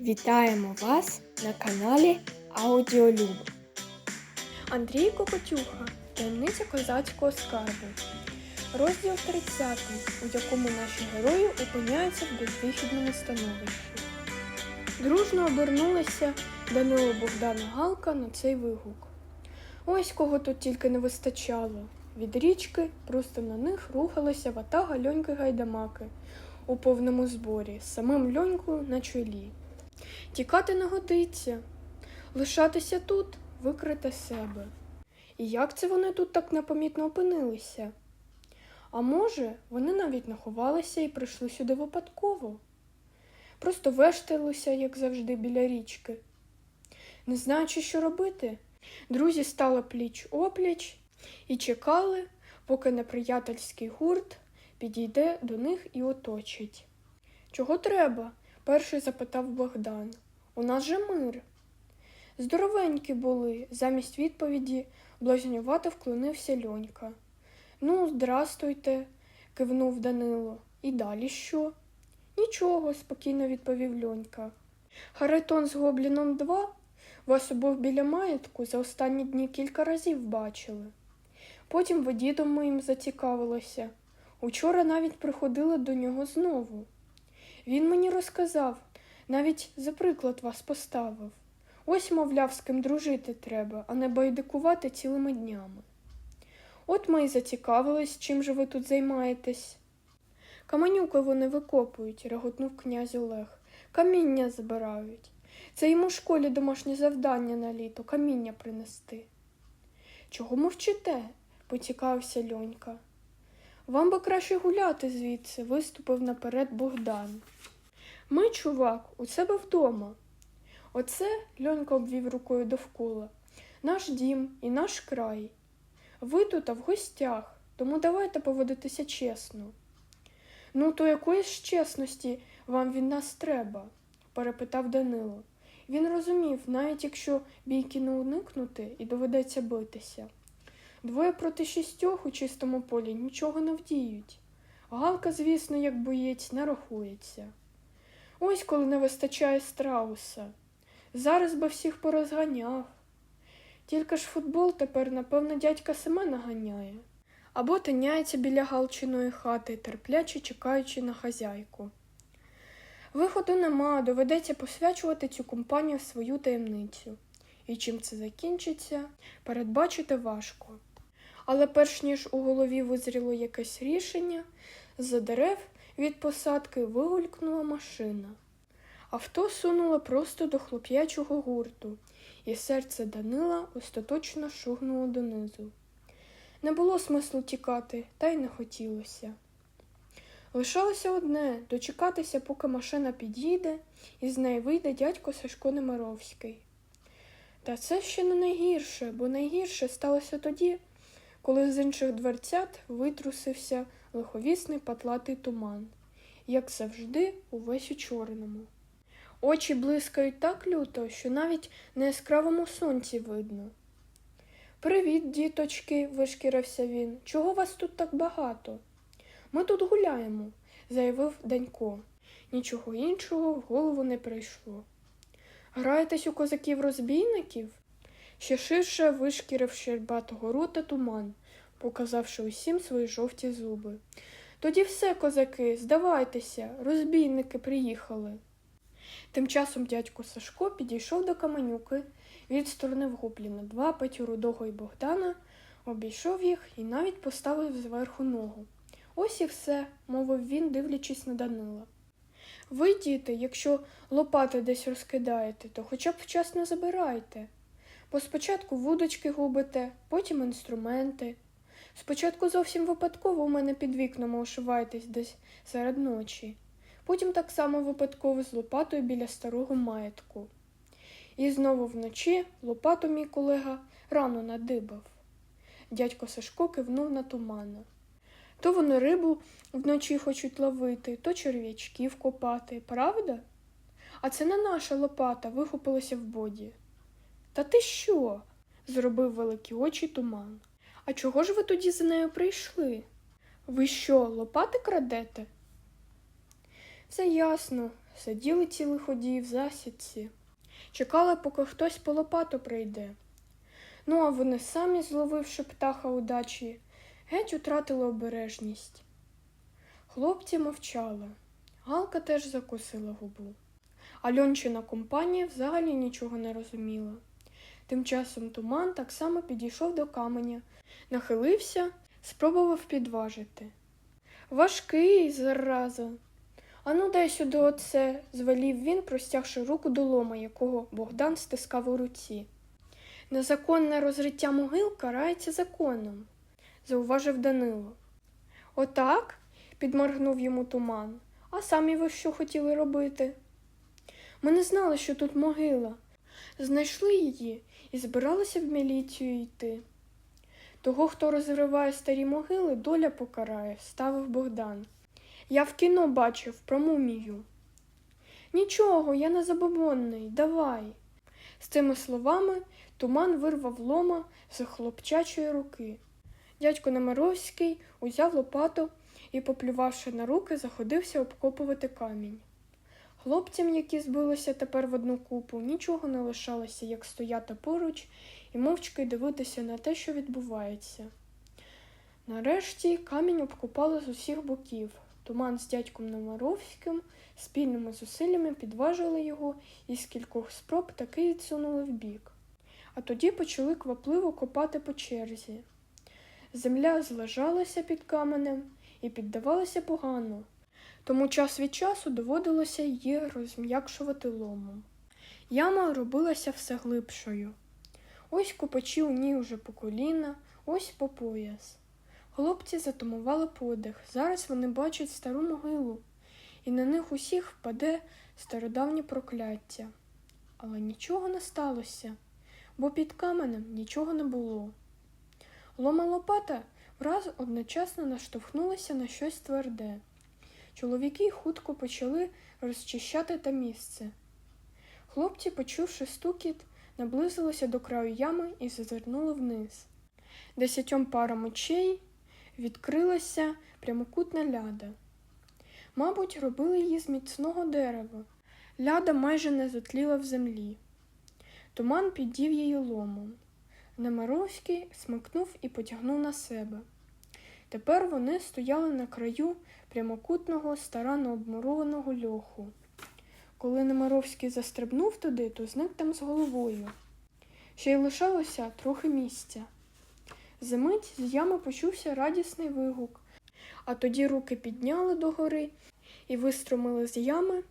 Вітаємо вас на каналі Аудіолюб. Андрій Кокотюха. Таємниця козацького скарбу. Розділ 30, у якому наші герої опиняються в безвихідному становищі. Дружно обернулися Данило Богдана Галка на цей вигук. Ось кого тут тільки не вистачало. Від річки просто на них рухалася ватага льоньки гайдамаки у повному зборі, з самим льонькою на чолі. Тікати не годиться, лишатися тут викрити себе. І як це вони тут так непомітно опинилися? А може, вони навіть наховалися і прийшли сюди випадково. Просто вешталися, як завжди, біля річки. Не знаючи, що робити, друзі стали пліч опліч і чекали, поки неприятельський гурт підійде до них і оточить. Чого треба? Перший запитав Богдан. У нас же мир. Здоровенькі були, замість відповіді блазнювато вклонився льонька. Ну, здрастуйте, кивнув Данило. І далі що? Нічого, спокійно відповів льонька. Харитон з Гобліном 2 вас обох біля маєтку за останні дні кілька разів бачили. Потім ви дідом моїм зацікавилося. Учора навіть приходили до нього знову. Він мені розказав, навіть за приклад вас поставив. Ось, мовляв, з ким дружити треба, а не байдикувати цілими днями. От ми й зацікавились, чим же ви тут займаєтесь. Каменюки вони викопують, реготнув князь Олег. Каміння забирають. Це йому в школі домашнє завдання на літо, каміння принести. Чого мовчите? поцікавився льонька. Вам би краще гуляти звідси, виступив наперед Богдан. Ми, чувак, у себе вдома. Оце льонька обвів рукою довкола. Наш дім і наш край. Ви тут а в гостях, тому давайте поводитися чесно. Ну, то якоїсь чесності вам від нас треба? перепитав Данило. Він розумів, навіть якщо бійки не уникнути і доведеться битися. Двоє проти шістьох у чистому полі нічого не вдіють. Галка, звісно, як боєць, не рахується. Ось коли не вистачає страуса. Зараз би всіх порозганяв. Тільки ж футбол тепер, напевно, дядька Семена ганяє. Або тиняється біля галчиної хати, терпляче чекаючи на хазяйку. Виходу нема, доведеться посвячувати цю компанію в свою таємницю. І чим це закінчиться, передбачити важко. Але перш ніж у голові визріло якесь рішення, з-за дерев від посадки вигулькнула машина. Авто сунуло просто до хлоп'ячого гурту, і серце Данила остаточно шугнуло донизу. Не було смислу тікати, та й не хотілося. Лишалося одне дочекатися, поки машина підійде, і з неї вийде дядько Сашко Немировський. Та це ще не найгірше, бо найгірше сталося тоді, коли з інших дверцят витрусився лиховісний патлатий туман, як завжди, увесь у чорному. Очі блискають так люто, що навіть на яскравому сонці видно. Привіт, діточки, вишкірився він. Чого вас тут так багато? Ми тут гуляємо, заявив Данько. Нічого іншого в голову не прийшло. Граєтесь у козаків розбійників? Ще ширше вишкірив щербатого рота туман, показавши усім свої жовті зуби. Тоді все, козаки, здавайтеся, розбійники приїхали. Тим часом дядько Сашко підійшов до каменюки, відсторонив гобліна два, Петю Рудого і Богдана, обійшов їх і навіть поставив зверху ногу. Ось і все, мовив він, дивлячись на Данила. Ви, діти, якщо лопати десь розкидаєте, то хоча б вчасно забирайте. Бо спочатку вудочки губите, потім інструменти. Спочатку зовсім випадково у мене під вікном ошиваєтесь десь серед ночі, потім так само випадково з лопатою біля старого маєтку. І знову вночі лопату мій колега рано надибав. Дядько Сашко кивнув на тумана. То вони рибу вночі хочуть ловити, то черв'ячків копати, правда? А це не наша лопата вихопилася в боді. Та ти що? зробив великі очі туман. А чого ж ви тоді за нею прийшли? Ви що, лопати крадете? Все ясно, сиділи ці лиходії в засідці, чекали, поки хтось по лопату прийде. Ну, а вони самі, зловивши птаха удачі, геть утратили обережність. Хлопці мовчали. Галка теж закусила губу. А Льончина компанія взагалі нічого не розуміла. Тим часом туман так само підійшов до каменя, нахилився, спробував підважити. Важкий, зараза. Ану, дай сюди оце, звелів він, простягши руку до лома, якого Богдан стискав у руці. Незаконне розриття могил карається законом, зауважив Данило. Отак? підморгнув йому туман. А самі ви що хотіли робити? Ми не знали, що тут могила. Знайшли її і збиралися в міліцію йти. Того, хто розриває старі могили, доля покарає, ставив Богдан. Я в кіно бачив про мумію. Нічого, я не забобонний, давай. З цими словами туман вирвав лома з хлопчачої руки. Дядько Немировський узяв лопату і, поплювавши на руки, заходився обкопувати камінь. Хлопцям, які збилися тепер в одну купу, нічого не лишалося, як стояти поруч і мовчки дивитися на те, що відбувається. Нарешті камінь обкопали з усіх боків. Туман з дядьком Немировським спільними зусиллями підважили його і з кількох спроб таки відсунули вбік. А тоді почали квапливо копати по черзі. Земля злежалася під каменем і піддавалася погано, тому час від часу доводилося її розм'якшувати ломом. Яма робилася все глибшою. Ось копачі у ній уже по коліна, ось по пояс. Хлопці затумували подих. Зараз вони бачать стару могилу, і на них усіх впаде стародавнє прокляття. Але нічого не сталося, бо під каменем нічого не було. Лома лопата враз одночасно наштовхнулася на щось тверде. Чоловіки хутко почали розчищати те місце. Хлопці, почувши стукіт, наблизилися до краю ями і зазирнули вниз. Десятьом парам очей відкрилася прямокутна ляда. Мабуть, робили її з міцного дерева. Ляда майже не затліла в землі. Туман піддів її ломом. Немировський смикнув і потягнув на себе. Тепер вони стояли на краю прямокутного старанно обмурованого льоху. Коли Немировський застрибнув туди, то зник там з головою. Ще й лишалося трохи місця. Замить з ями почувся радісний вигук, а тоді руки підняли догори і вистромили з ями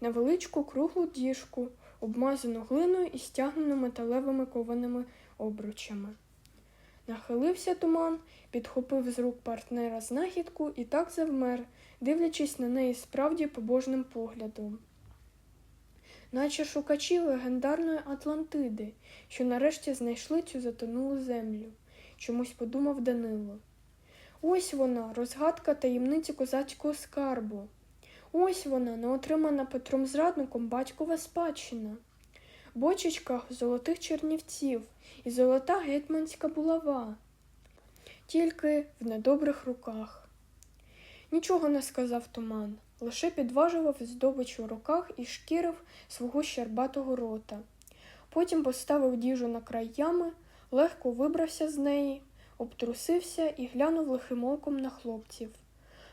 невеличку круглу діжку, обмазану глиною і стягнену металевими кованими обручами. Нахилився туман, підхопив з рук партнера знахідку і так завмер, дивлячись на неї справді побожним поглядом. Наче шукачі легендарної Атлантиди, що нарешті знайшли цю затонулу землю, чомусь подумав Данило. Ось вона, розгадка таємниці козацького скарбу. Ось вона, неотримана Петром Зрадником батькова спадщина. Бочечка золотих чернівців і золота гетьманська булава. Тільки в недобрих руках. Нічого не сказав туман, лише підважував здобич у руках і шкірив свого щербатого рота. Потім поставив діжу на край ями, легко вибрався з неї, обтрусився і глянув лихим оком на хлопців.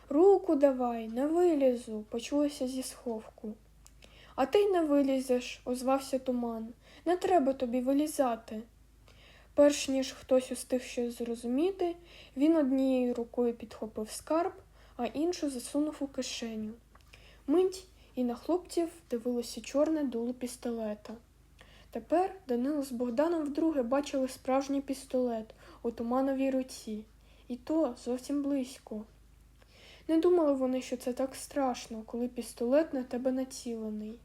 Руку давай, не вилізу, почулося зі сховку. А ти й не вилізеш, озвався туман. Не треба тобі вилізати. Перш ніж хтось устиг щось зрозуміти, він однією рукою підхопив скарб, а іншу засунув у кишеню. Мить і на хлопців дивилося чорне дуло пістолета. Тепер Данило з Богданом вдруге бачили справжній пістолет у тумановій руці, і то зовсім близько. Не думали вони, що це так страшно, коли пістолет на тебе націлений.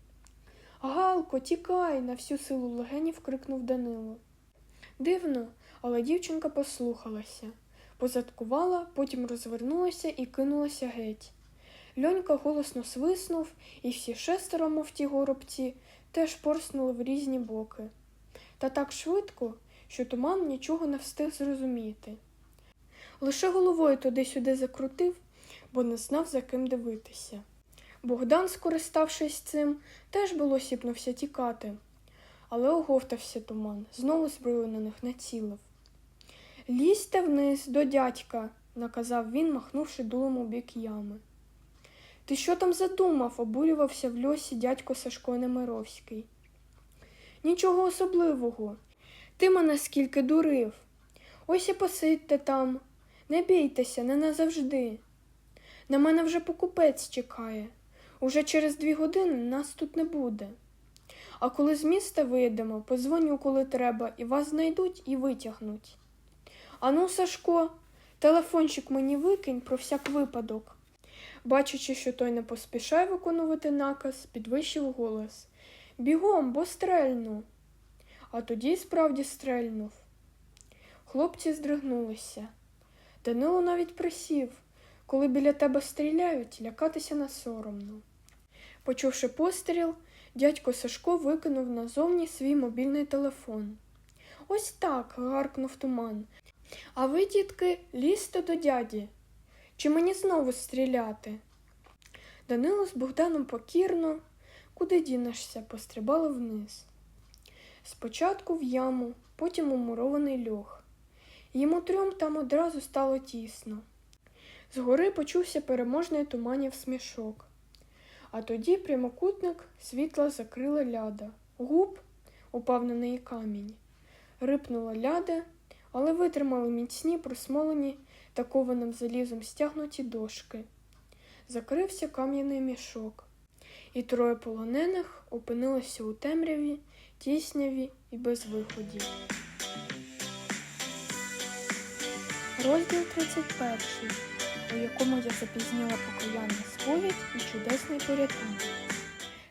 Галко, тікай, на всю силу легенів крикнув Данило. Дивно, але дівчинка послухалася, позадкувала, потім розвернулася і кинулася геть. Льонька голосно свиснув, і всі шестеро, мов ті горобці, теж порснули в різні боки. Та так швидко, що туман нічого не встиг зрозуміти. Лише головою туди-сюди закрутив, бо не знав, за ким дивитися. Богдан, скориставшись цим, теж було сіпнувся тікати, але оговтався туман, знову зброю на них націлив. Лізьте вниз до дядька, наказав він, махнувши дулом у бік ями. Ти що там задумав? обурювався в льосі дядько Сашко Немировський. Нічого особливого. Ти мене скільки дурив. Ось і посидьте там. Не бійтеся, не назавжди. На мене вже покупець чекає. Уже через дві години нас тут не буде. А коли з міста виїдемо, позвоню, коли треба, і вас знайдуть і витягнуть. Ану, Сашко, телефончик мені викинь про всяк випадок. Бачачи, що той не поспішає виконувати наказ, підвищив голос. Бігом, бо стрельну. А тоді справді стрельнув. Хлопці здригнулися. Данило навіть присів. Коли біля тебе стріляють, лякатися не соромно. Почувши постріл, дядько Сашко викинув назовні свій мобільний телефон. Ось так, гаркнув туман. А ви, дітки, лізьте до дяді. Чи мені знову стріляти? Данило з Богданом покірно, куди дінешся, пострибали вниз. Спочатку в яму, потім у мурований льох. Йому трьом там одразу стало тісно. Згори почувся переможний туманів смішок. А тоді прямокутник світла закрила ляда. Губ упав на неї камінь. Рипнула ляда, але витримали міцні, просмолені та кованим залізом стягнуті дошки. Закрився кам'яний мішок, і троє полонених опинилися у темряві, тісняві і без виходів. Розділ 31, у якому я запізніла покаянна сповідь і чудесний порятунок.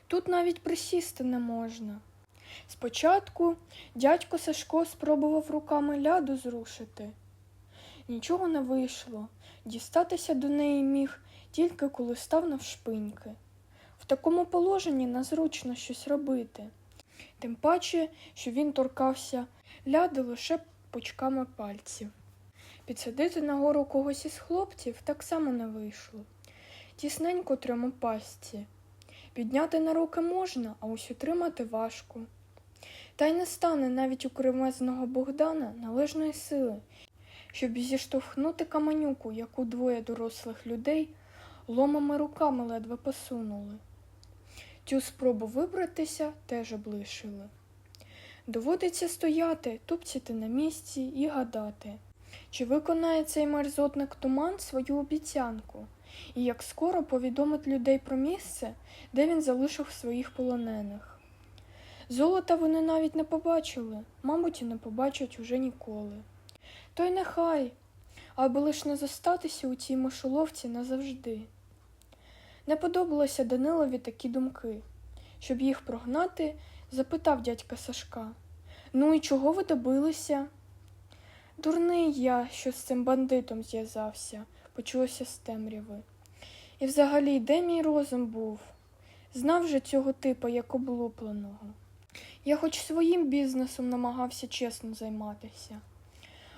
Тут навіть присісти не можна. Спочатку дядько Сашко спробував руками ляду зрушити. Нічого не вийшло, дістатися до неї міг тільки коли став навшпиньки. В такому положенні незручно щось робити, тим паче, що він торкався ляди лише пучками пальців. Підсадити нагору когось із хлопців так само не вийшло. Тісненько трьому пастці. Підняти на руки можна, а ось утримати важко. Та й не стане навіть у кремезного Богдана належної сили, щоб зіштовхнути каменюку, яку двоє дорослих людей ломами руками ледве посунули. Цю спробу вибратися теж облишили. Доводиться стояти, тупціти на місці і гадати, чи виконає цей мерзотник туман свою обіцянку, і як скоро повідомить людей про місце, де він залишив своїх полонених. Золота вони навіть не побачили, мабуть, і не побачать уже ніколи. То й нехай, аби лиш не зостатися у цій мишоловці назавжди. Не подобалося Данилові такі думки. Щоб їх прогнати, запитав дядька Сашка. Ну і чого ви добилися? Дурний я, що з цим бандитом зв'язався, почулося з темряви. І взагалі, де мій розум був? Знав же цього типа, як облупленого. Я хоч своїм бізнесом намагався чесно займатися.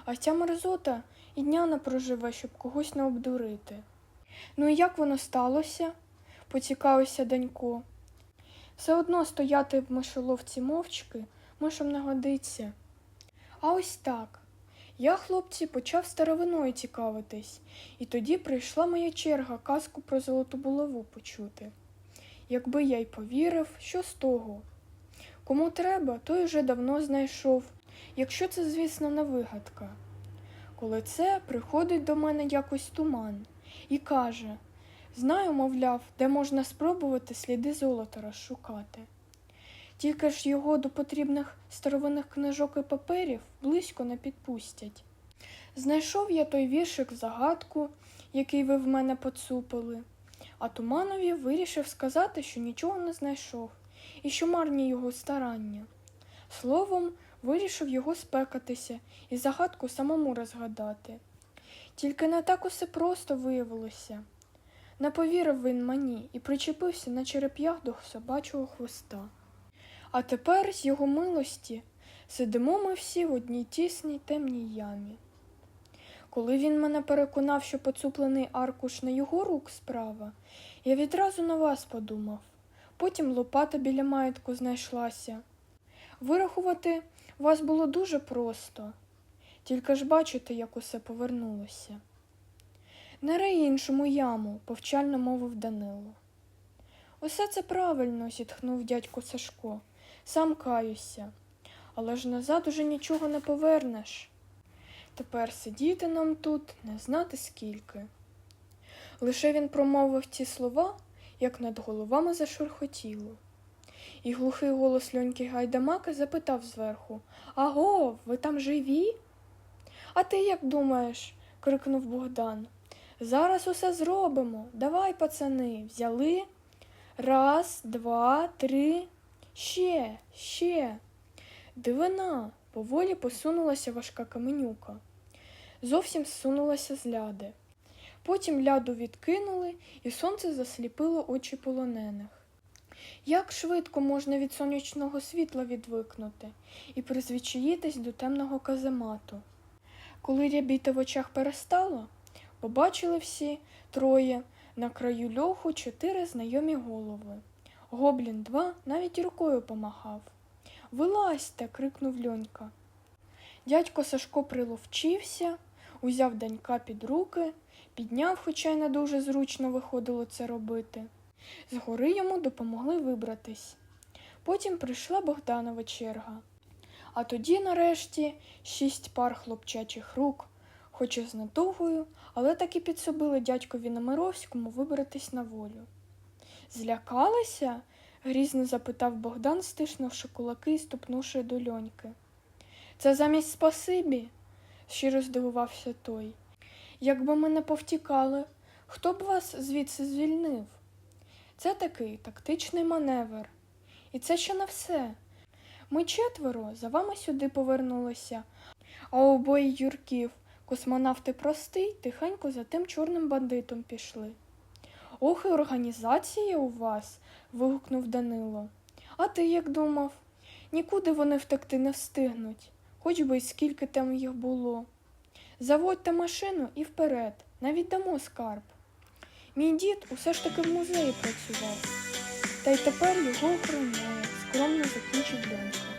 А ця мерзота і дня не проживе, щоб когось не обдурити. Ну і як воно сталося? поцікавився Данько. Все одно стояти в мишоловці мовчки мишам не годиться. А ось так. Я, хлопці, почав старовиною цікавитись, і тоді прийшла моя черга казку про золоту булаву почути. Якби я й повірив, що з того? Кому треба, той уже давно знайшов, якщо це, звісно, не вигадка. Коли це приходить до мене якось туман і каже Знаю, мовляв, де можна спробувати сліди золота розшукати. Тільки ж його до потрібних старовинних книжок і паперів близько не підпустять. Знайшов я той віршик в загадку, який ви в мене поцупили, а Туманові вирішив сказати, що нічого не знайшов і що марні його старання. Словом, вирішив його спекатися і загадку самому розгадати. Тільки не так усе просто виявилося. Не повірив він мені і причепився на череп'ях до собачого хвоста. А тепер, з його милості, сидимо ми всі в одній тісній темній ямі. Коли він мене переконав, що поцуплений аркуш не його рук справа, Я відразу на вас подумав. Потім лопата біля маєтку знайшлася. Вирахувати вас було дуже просто, тільки ж бачите, як усе повернулося. Не рий іншому яму, повчально мовив Данило. Усе це правильно, зітхнув дядько Сашко. Сам каюся, але ж назад уже нічого не повернеш. Тепер сидіти нам тут не знати скільки. Лише він промовив ці слова, як над головами зашурхотіло. І глухий голос льоньки Гайдамака запитав зверху Аго, ви там живі? А ти як думаєш? крикнув Богдан. Зараз усе зробимо. Давай, пацани, взяли. Раз, два, три. Ще, ще. Дивина, поволі посунулася важка каменюка. Зовсім зсунулася з ляди. Потім ляду відкинули, і сонце засліпило очі полонених. Як швидко можна від сонячного світла відвикнути і призвичаїтись до темного каземату? Коли рябіти в очах перестало, побачили всі троє на краю льоху чотири знайомі голови. Гоблін два навіть рукою помахав. Вилазьте. крикнув льонька. Дядько Сашко приловчився, узяв данька під руки, підняв, хоча й не дуже зручно виходило це робити. Згори йому допомогли вибратись. Потім прийшла Богданова черга. А тоді, нарешті, шість пар хлопчачих рук, хоч і з недовгою, але таки підсобили дядькові Намировському вибратись на волю. Злякалися? грізно запитав Богдан, стиснувши кулаки і ступнувши до льоньки. Це замість спасибі? щиро здивувався той. Якби ми не повтікали, хто б вас звідси звільнив? Це такий тактичний маневр. І це ще не все. Ми четверо за вами сюди повернулися, а обоє Юрків, космонавти простий, тихенько за тим чорним бандитом пішли. Ох, і організація у вас. вигукнув Данило. А ти як думав? Нікуди вони втекти не встигнуть, хоч би й скільки там їх було. Заводьте машину і вперед, навіть дамо скарб. Мій дід усе ж таки в музеї працював, та й тепер його охороняє, скромно закінчив донька.